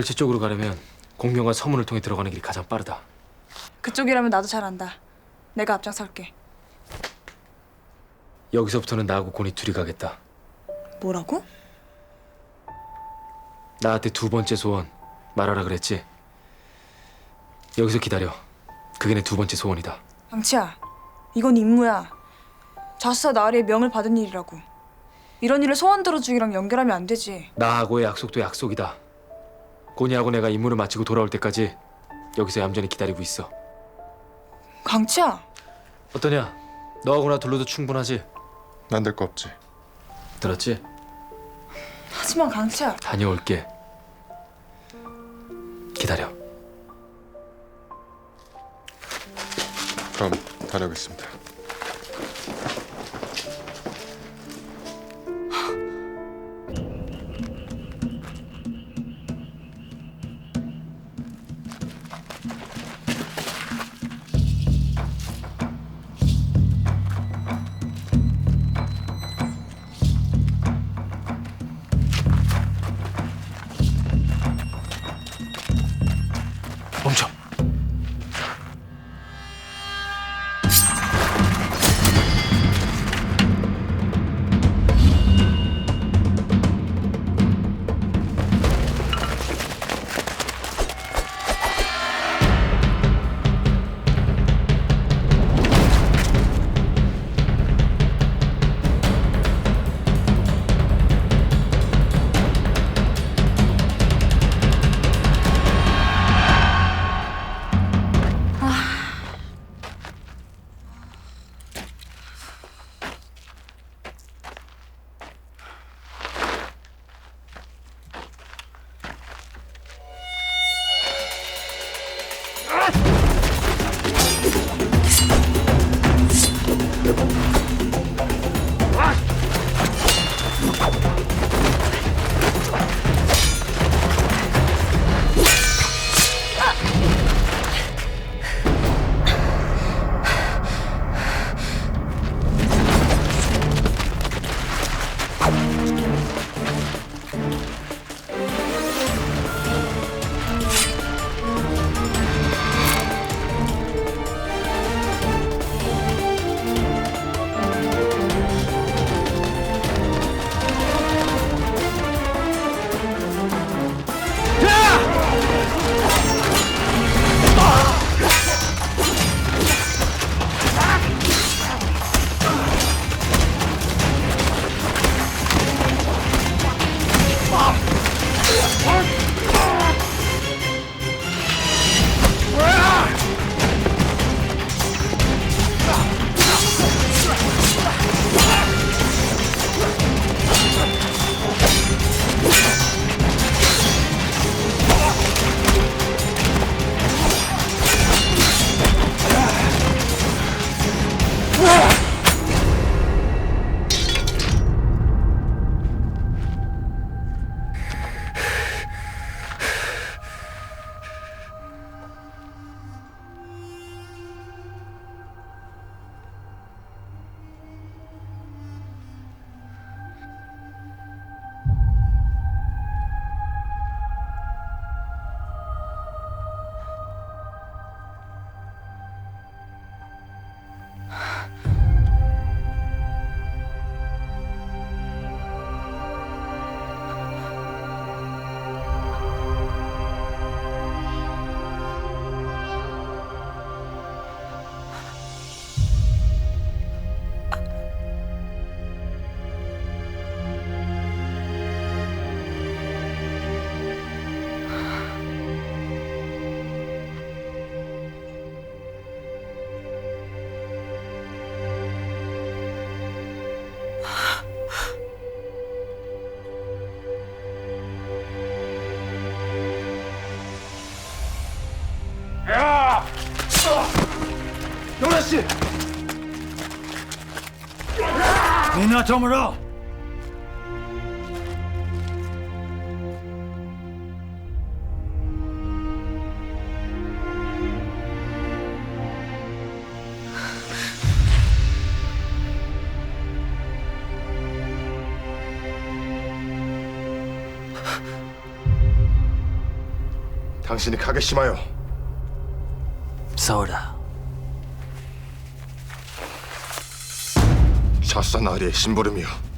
별채 쪽으로 가려면 공명과 서문을 통해 들어가는 길이 가장 빠르다. 그쪽이라면 나도 잘 안다. 내가 앞장설게. 여기서부터는 나하고 곤이 둘이 가겠다. 뭐라고? 나한테 두 번째 소원 말하라 그랬지. 여기서 기다려. 그게 내 두 번째 소원이다. 강치야, 이건 임무야. 자수사 나으리의 명을 받은 일이라고. 이런 일을 소원 들어주기랑 연결하면 안 되지. 나하고의 약속도 약속이다. 곤이하고 내가 임무를 마치고 돌아올 때까지 여기서 얌전히 기다리고 있어. 강치야, 어떠냐? 너하고 나 둘러도 충분하지? 만들 거 없지. 들었지? 하지만 강치야. 다녀올게. 기다려. 그럼 다녀오겠습니다. 영란 씨! 이나 저물어! 당신이 가게 심하여 마요. 싸워라. 샤사 나리의 심부름이요. 여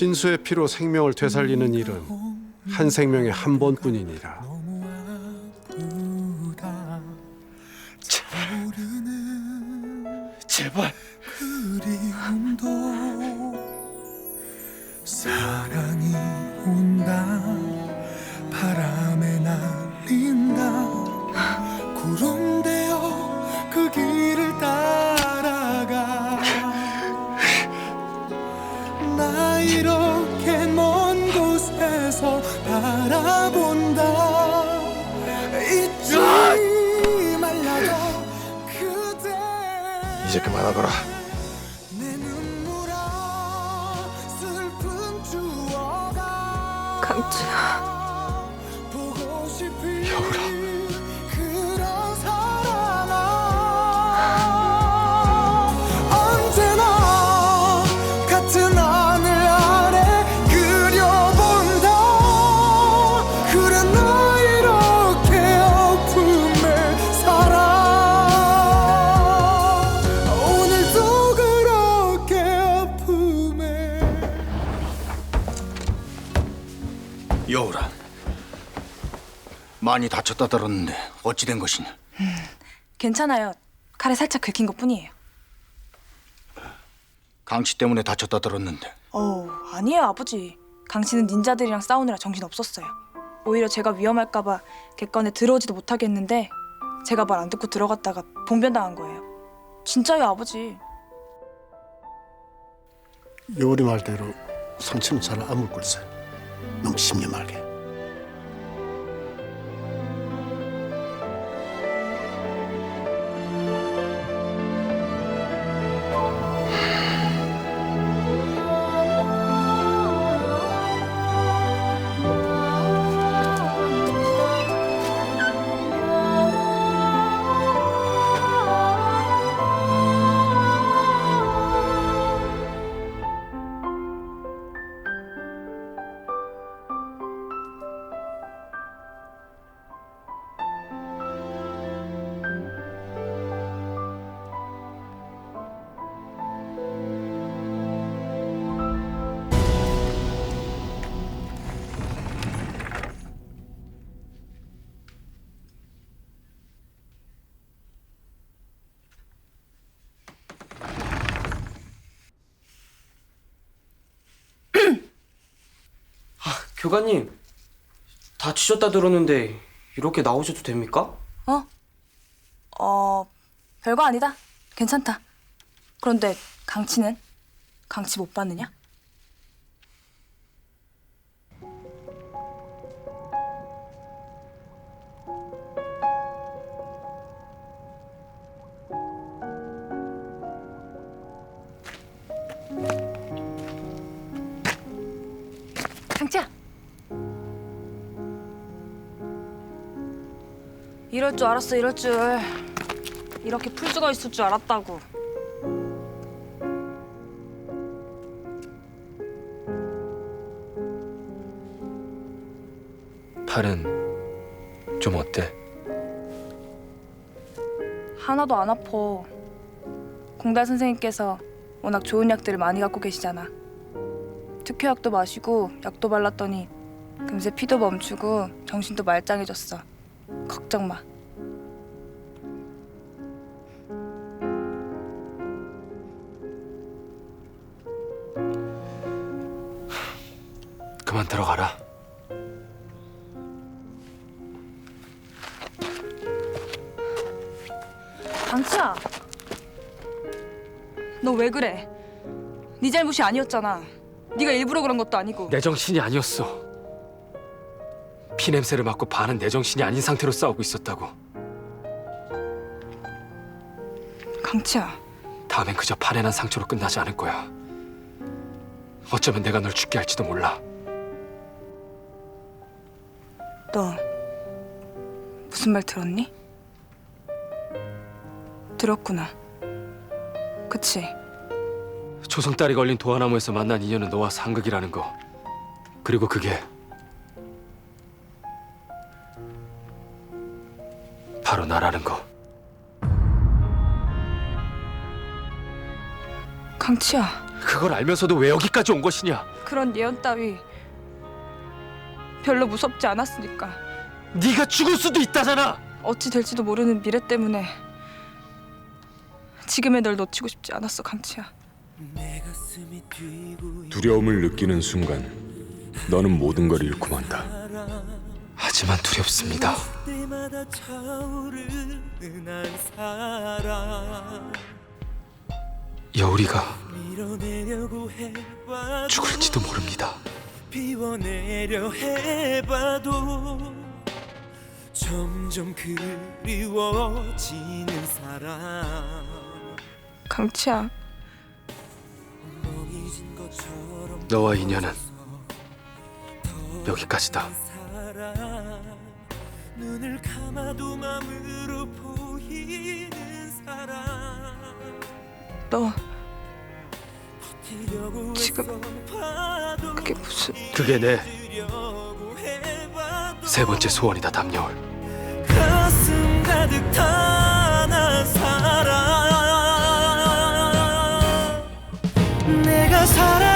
신수의 피로 생명을 되살리는 일은 한 생명에 한 번뿐이니라. 이제 그 여우라. 많이 다쳤다 들었는데 어찌 된 것이냐? 괜찮아요. 칼에 살짝 긁힌 것 뿐이에요. 강치 때문에 다쳤다 들었는데 어, 아니에요, 아버지. 강 씨는 닌자들이랑 싸우느라 정신 없었어요. 오히려 제가 위험할까봐 객관에 들어오지도 못하게 했는데 제가 말 안 듣고 들어갔다가 봉변당한 거예요. 진짜요, 아버지. 요리 말대로 상처는 잘 아물 걸세. 너무 심려말게. 교관님 다치셨다 들었는데 이렇게 나오셔도 됩니까? 어? 어, 별거 아니다. 괜찮다. 그런데 강치는? 강치 못 받느냐? 강치야. 이럴 줄 알았어, 이럴 줄. 이렇게 풀 수가 있을 줄 알았다고. 팔은 좀 어때? 하나도 안 아파. 공달 선생님께서 워낙 좋은 약들을 많이 갖고 계시잖아. 특효약도 마시고 약도 발랐더니 금세 피도 멈추고 정신도 말짱해졌어. 걱정 마. 그만 들어가라. 강치야. 너 왜 그래? 네 잘못이 아니었잖아. 네가 일부러 그런 것도 아니고. 내 정신이 아니었어. 피 냄새를 맡고 반은 내 정신이 아닌 상태로 싸우고 있었다고. 강치야. 다음엔 그저 파내난 상처로 끝나지 않을 거야. 어쩌면 내가 널 죽게 할지도 몰라. 너 무슨 말 들었니? 들었구나. 그치? 초성딸이 걸린 도화나무에서 만난 인연은 너와 상극이라는 거. 그리고 그게 바로 나라는 거. 강치야. 그걸 알면서도 왜 여기까지 온 것이냐? 그런 예언 따위 별로 무섭지 않았으니까. 네가 죽을 수도 있다잖아. 어찌 될지도 모르는 미래 때문에 지금의 널 놓치고 싶지 않았어, 강치야. 두려움을 느끼는 순간 너는 모든 걸 잃고 만다. 하지만 두렵습니다. 여우리가 죽을지도 모릅니다. 비워내려 해봐도 점점 그리워지는 사랑 강치야. 너와 인연은 여기까지다. 사랑 눈을 감아도 맘으로 보이는 사랑 너 버티려고 지금 그게 무슨 그게 내 세 번째 소원이다, 담여울. 가슴 가득 타는 사랑 내가 살아